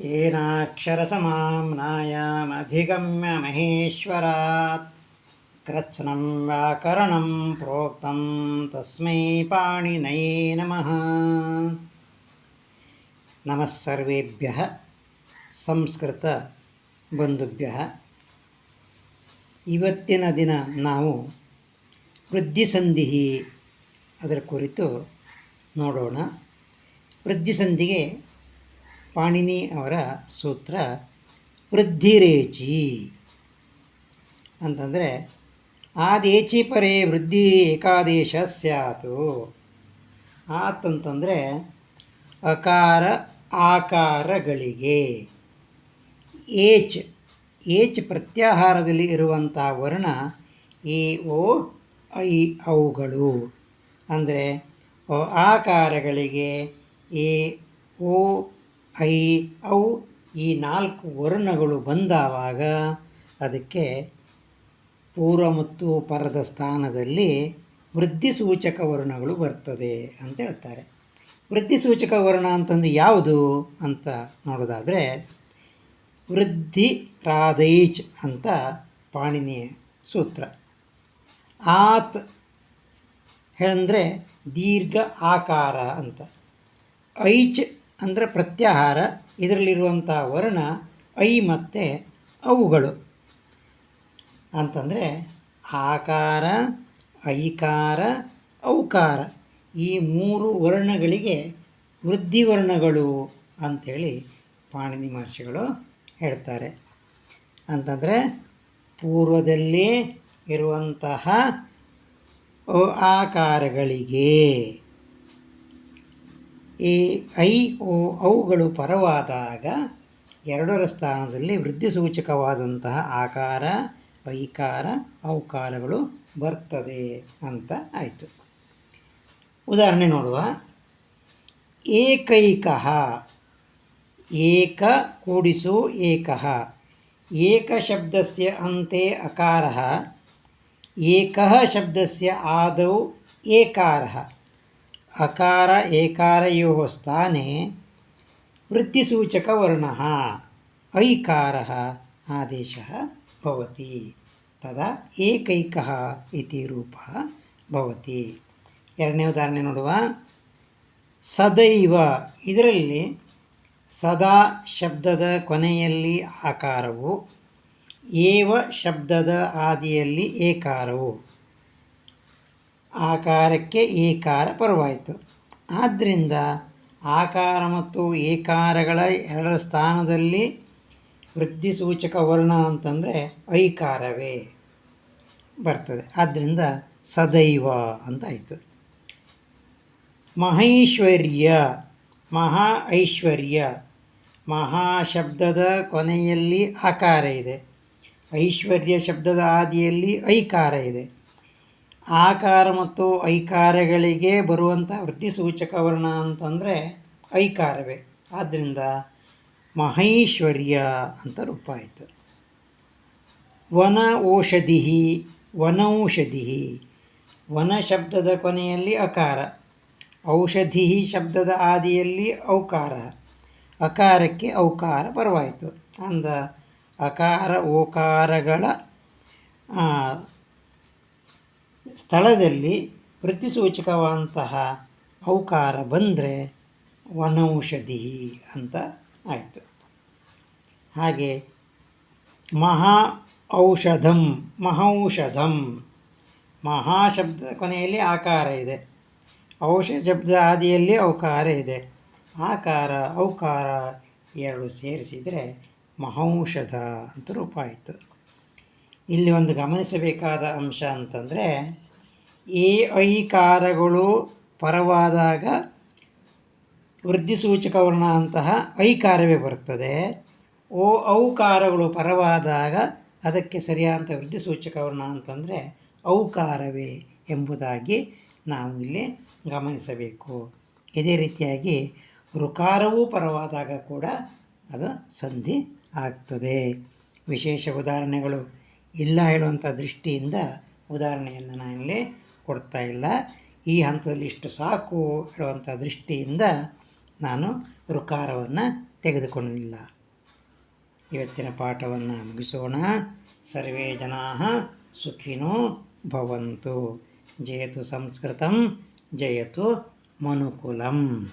येनाक्षरसमाम्नायामधिगम्य महेश्वरात् कृत्स्नं व्याकरणं प्रोक्तं तस्मै पाणिनये नमः नमः सर्वेभ्यः ಸಂಸ್ಕೃತ ಇವತ್ತಿನ ದಿನ ನಾವು ವೃದ್ಧಿಸಂಧಿ ಅದರ ಕುರಿತು ನೋಡೋಣ ವೃದ್ಧಿಸಂಧಿಗೆ ಪಾಣಿನಿ ಅವರ ಸೂತ್ರ, ವೃದ್ಧಿರೇಚಿ. ಅಂತಂದರೆ, ಆದೇಚಿ ಪರೇ ವೃದ್ಧಿ ಏಕಾದೇಶ ಸ್ಯಾತು. ಆತಂತಂದರೆ ಅಕಾರ ಆಕಾರಗಳಿಗೆ. ಏಚ್ ಏಚ್ ಪ್ರತ್ಯಾಹಾರದಲ್ಲಿ ಇರುವಂಥ ವರ್ಣ ಎ, ಓ, ಐ, ಅವುಗಳು. ಅಂದರೆ ಆಕಾರಗಳಿಗೆ ಎ, ಓ ಐ ಅವು ಈ ನಾಲ್ಕು ವರ್ಣಗಳು ಬಂದಾವಾಗ ಅದಕ್ಕೆ ಪೂರ್ವ ಮತ್ತು ಪರದ ಸ್ಥಾನದಲ್ಲಿ ವೃದ್ಧಿಸೂಚಕ ವರ್ಣಗಳು ಬರ್ತದೆ ಅಂತ ಹೇಳ್ತಾರೆ. ವೃದ್ಧಿಸೂಚಕ ವರ್ಣ ಅಂತಂದು ಯಾವುದು ಅಂತ ನೋಡೋದಾದರೆ ವೃದ್ಧಿ ರಾಧೈಚ್ ಅಂತ ಪಾಣಿನಿಯ ಸೂತ್ರ. ಆತ್ ಅಂದರೆ ದೀರ್ಘ ಆಕಾರ ಅಂತ. ಐಚ್ ಅಂದರೆ ಪ್ರತ್ಯಾಹಾರ, ಇದರಲ್ಲಿರುವಂಥ ವರ್ಣ, ಐ ಮತ್ತು ಅವುಗಳು. ಅಂತಂದರೆ ಆಕಾರ, ಐಕಾರ, ಔಕಾರ. ಈ ಮೂರು ವರ್ಣಗಳಿಗೆ ವೃದ್ಧಿವರ್ಣಗಳು ಅಂಥೇಳಿ ಪಾಣಿನಿ ಮಹರ್ಷಿಗಳು ಹೇಳ್ತಾರೆ. ಅಂತಂದರೆ ಪೂರ್ವದಲ್ಲಿ ಇರುವಂತಹ ಆಕಾರಗಳಿಗೆ ಈ ಐ, ಓ ಅವುಗಳು ಪರವಾದಾಗ ಎರಡರ ಸ್ಥಾನದಲ್ಲಿ ವೃದ್ಧಿ ಸೂಚಕವಾದಂತಹ ಆಕಾರ ಐಕಾರ ಔಕಾರಗಳು ಬರ್ತದೆ ಅಂತ ಆಯಿತು. ಉದಾಹರಣೆ ನೋಡುವ. ಏಕೈಕ, ಏಕ ಕೂಡಿಸು ಏಕ ಏಕಶಬ್ದಸ್ಯ ಅಂತೆ ಅಕಾರ, ಏಕ ಶಬ್ದಸ್ಯ ಆದೌ ಏಕಾರ. ಅಕಾರ ಏಕಾರಯೋ ಸ್ಥಾನೆ ವೃತ್ತಿಸೂಚಕವರ್ಣ ಐಕಾರ ಆದೇಶ ಭವತಿ ತದಾ ಏಕೈಕ ಇತಿ ರೂಪ ಭವತಿ. ಎರಡನೇ ಉದಾಹರಣೆ ನೋಡುವ. ಸದೈವ ಇದರಲ್ಲಿ ಸದಾ ಶಬ್ದದ ಕೊನೆಯಲ್ಲಿ ಆಕಾರವು, ಏವ ಶಬ್ದದ ಆದಿಯಲ್ಲಿ ಏಕಾರವು. ಆಕಾರಕ್ಕೆ ಏಕಾರ ಪರವಾಯಿತು. ಆದ್ದರಿಂದ ಆಕಾರ ಮತ್ತು ಏಕಾರಗಳ ಎರಡರ ಸ್ಥಾನದಲ್ಲಿ ವೃದ್ಧಿಸೂಚಕ ವರ್ಣ ಅಂತಂದರೆ ಐಕಾರವೇ ಬರ್ತದೆ. ಆದ್ದರಿಂದ ಸದೈವ ಅಂತಾಯಿತು. ಮಹೈಶ್ವರ್ಯ, ಮಹಾ ಐಶ್ವರ್ಯ, ಮಹಾ ಶಬ್ದದ ಕೊನೆಯಲ್ಲಿ ಆಕಾರ ಇದೆ. ಐಶ್ವರ್ಯ ಶಬ್ದದ ಆದಿಯಲ್ಲಿ ಐಕಾರ ಇದೆ. ಆಕಾರ ಮತ್ತು ಐಕಾರಗಳಿಗೆ ಬರುವಂಥ ವೃತ್ತಿಸೂಚಕ ವರ್ಣ ಅಂತಂದರೆ ಐಕಾರವೇ. ಆದ್ದರಿಂದ ಮಹೈಶ್ವರ್ಯ ಅಂತ ರೂಪ ಆಯಿತು. ವನ ಔಷಧಿ ವನೌಷಧಿ ವನ ಶಬ್ದದ ಕೊನೆಯಲ್ಲಿ ಅಕಾರ. ಔಷಧಿ ಶಬ್ದದ ಆದಿಯಲ್ಲಿ ಔಕಾರ. ಅಕಾರಕ್ಕೆ ಔಕಾರ ಪರವಾಯಿತು ಅಂದ ಅಕಾರ ಓಕಾರಗಳ ಸ್ಥಳದಲ್ಲಿ ಪ್ರತಿಸೂಚಕವಾದಂತಹ ಔಕಾರ ಬಂದರೆ ವನೌಷಧಿ ಅಂತ ಆಯಿತು. ಹಾಗೆ ಮಹಾ ಔಷಧಂ, ಮಹೌಷಧಂ ಮಹಾಶಬ್ದದ ಕೊನೆಯಲ್ಲಿ ಆಕಾರ ಇದೆ. ಔಷಧ ಶಬ್ದ ಆದಿಯಲ್ಲಿ ಔಕಾರ ಇದೆ. ಆಕಾರ, ಔಕಾರ ಎರಡು ಸೇರಿಸಿದರೆ ಮಹೌಷಧ ಅಂತ ರೂಪ ಆಯಿತು. ಇಲ್ಲಿ ಒಂದು ಗಮನಿಸಬೇಕಾದ ಅಂಶ ಅಂತಂದರೆ, ಎ ಐಕಾರಗಳು ಪರವಾದಾಗ ವೃದ್ಧಿಸೂಚಕ ವರ್ಣ ಅಂತಹ ಐಕಾರವೇ ಬರುತ್ತದೆ. ಓ ಔಕಾರಗಳು ಪರವಾದಾಗ ಅದಕ್ಕೆ ಸರಿಯಾದಂಥ ವೃದ್ಧಿಸೂಚಕ ವರ್ಣ ಅಂತಂದರೆ ಔಕಾರವೇ ಎಂಬುದಾಗಿ ನಾವು ಇಲ್ಲಿ ಗಮನಿಸಬೇಕು. ಇದೇ ರೀತಿಯಾಗಿ ಋಕಾರವೂ ಪರವಾದಾಗ ಕೂಡ ಅದು ಸಂಧಿ ಆಗ್ತದೆ. ವಿಶೇಷ ಉದಾಹರಣೆಗಳು. ಇಲ್ಲ ಹೇಳುವಂಥ ದೃಷ್ಟಿಯಿಂದ ಉದಾಹರಣೆಯನ್ನು ನಾನಿಲ್ಲಿ ಕೊಡ್ತಾ ಇಲ್ಲ. ಈ ಹಂತದಲ್ಲಿ ಇಷ್ಟು ಸಾಕು ಹೇಳುವಂಥ ದೃಷ್ಟಿಯಿಂದ ನಾನು ಋಕಾರವನ್ನು ತೆಗೆದುಕೊಂಡಿಲ್ಲ ಇವತ್ತಿನ ಪಾಠವನ್ನು ಮುಗಿಸೋಣ. ಸರ್ವೇ ಜನಾ ಸುಖಿನೋ ಭವಂತು. ಜಯತು ಸಂಸ್ಕೃತಂ, ಜಯತು ಮನುಕುಲಂ.